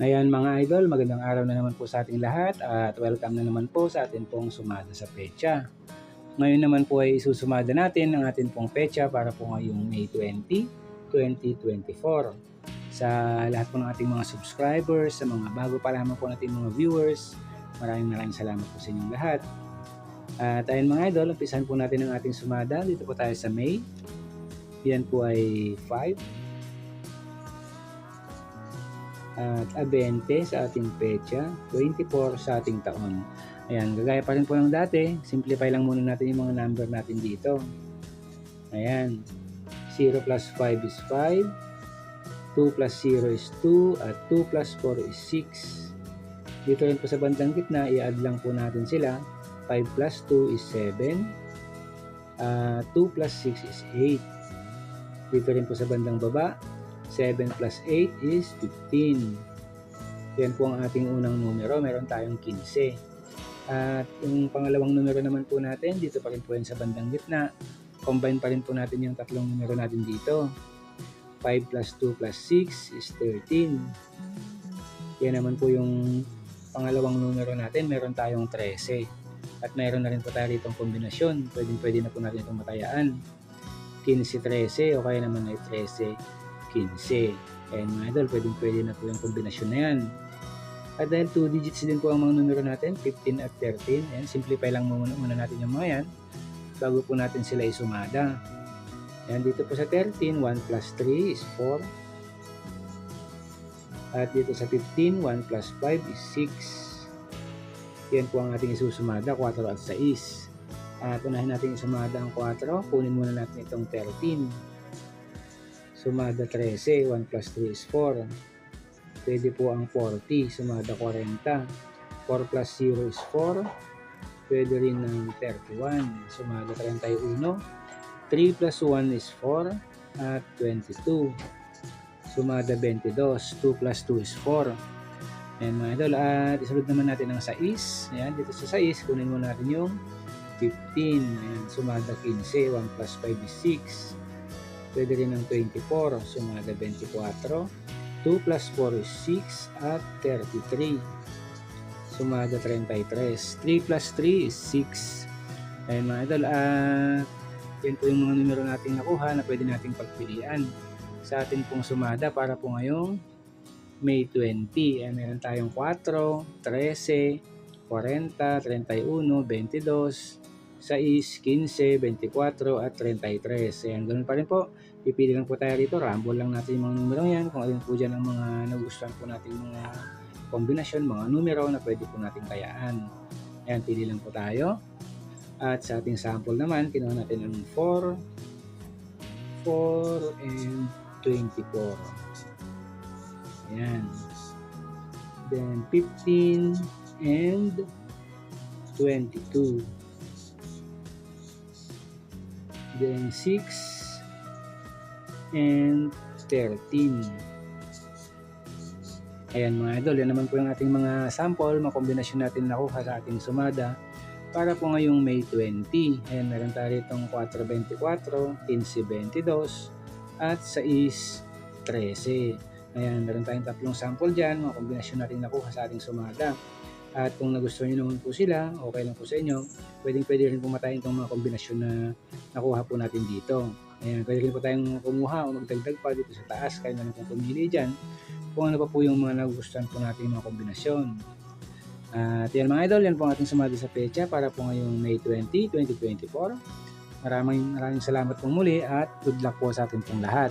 Ayan mga idol, magandang araw na naman po sa ating lahat at welcome na naman po sa atin pong sumada sa pecha. Ngayon naman po ay isusumada natin ang atin pong pecha para po ngayong May 20, 2024. Sa lahat po ng ating mga subscribers, sa mga bago pa lamang po nating mga viewers, maraming maraming salamat po sa inyong lahat. At ayun mga idol, umpisahan po natin ang ating sumada. Dito po tayo sa May. Yan po ay 5, at a 20 sa ating pecha, 24 sa ating taon. Ayan, gagaya pa rin po ng dati, simplify lang muna natin yung mga number natin dito. Ayan, 0 plus 5 is 5, 2 plus 0 is 2, at 2 plus 4 is 6. Dito rin po sa bandang gitna, i-add lang po natin sila. 5 plus 2 is 7, uh, 2 plus 6 is 8. Dito rin po sa bandang baba, 7 plus 8 is 15. Yan po ang ating unang numero. Meron tayong 15. At yung pangalawang numero naman po natin, dito pa rin po yan sa bandang gitna. Combine pa rin po natin yung tatlong numero natin dito. 5 plus 2 plus 6 is 13. Yan naman po yung pangalawang numero natin. Meron tayong 13. At meron na rin po tayo itong kombinasyon. Pwede, pwede na po natin itong matayaan. 15-13 o kaya naman ay 13 15. Ayan mga idol, pwedeng pwede na po yung kombinasyon na yan. At dahil 2 digits din po ang mga numero natin, 15 at 13, ayan, simplify lang muna, muna natin yung mga yan bago po natin sila isumada. Ayan, dito po sa 13, 1 plus 3 is 4. At dito sa 15, 1 plus 5 is 6. Yan po ang ating isusumada, 4 at 6. At unahin natin isumada ang 4, kunin muna natin itong 13. Sumada 13, 1 plus 3 is 4. Pwede po ang 40, sumada 40. 4 plus 0 is 4. Pwede rin ng 31, sumada 31. 3 plus 1 is 4 at 22. Sumada 22, 2 plus 2 is 4. Ayan mga idol, at isunod naman natin ang 6. Ayan, dito sa 6, kunin mo natin yung 15. Ayan, sumada 15, 1 plus 5 is 6. Pwede rin ng 24, sumada 24. 2 plus 4 is 6 at 33. Sumada 33. 3 plus 3 is 6. Ayan mga idol, at yan po yung mga numero nating nakuha na pwede nating pagpilian sa atin pong sumada para po ngayong May 20. Ayan, meron tayong 4, 13, 40, 31, 22, 6, 15, 24 at 33. Ayan, ganun pa rin po. Pipili lang po tayo rito. Rumble lang natin yung mga numero yan. Kung alin po dyan ang mga nagustuhan po natin mga kombinasyon, mga numero na pwede po natin tayaan. Ayan, pili lang po tayo. At sa ating sample naman, kinuha natin ang 4, 4 and 24. Ayan. Then 15 and 22. Then 6 and 13. Ayan mga idol, yan naman po yung ating mga sample, mga kombinasyon natin nakuha sa ating sumada para po ngayong May 20. Ayan, meron tayo itong 424, 1522, at 613. Ayan, meron tayong tatlong sample dyan, mga kombinasyon natin nakuha sa ating sumada. At kung nagustuhan nyo naman po sila, okay lang po sa inyo, pwedeng pwede rin pumatayin itong mga kombinasyon na nakuha po natin dito. Ayan, pwede rin po tayong kumuha o magdagdag pa dito sa taas, kaya na lang po pumili dyan kung ano pa po yung mga nagustuhan po natin mga kombinasyon. At yan mga idol, yan po ang ating sumali sa pecha para po ngayong May 20, 2024. Maraming maraming salamat po muli at good luck po sa ating pong lahat.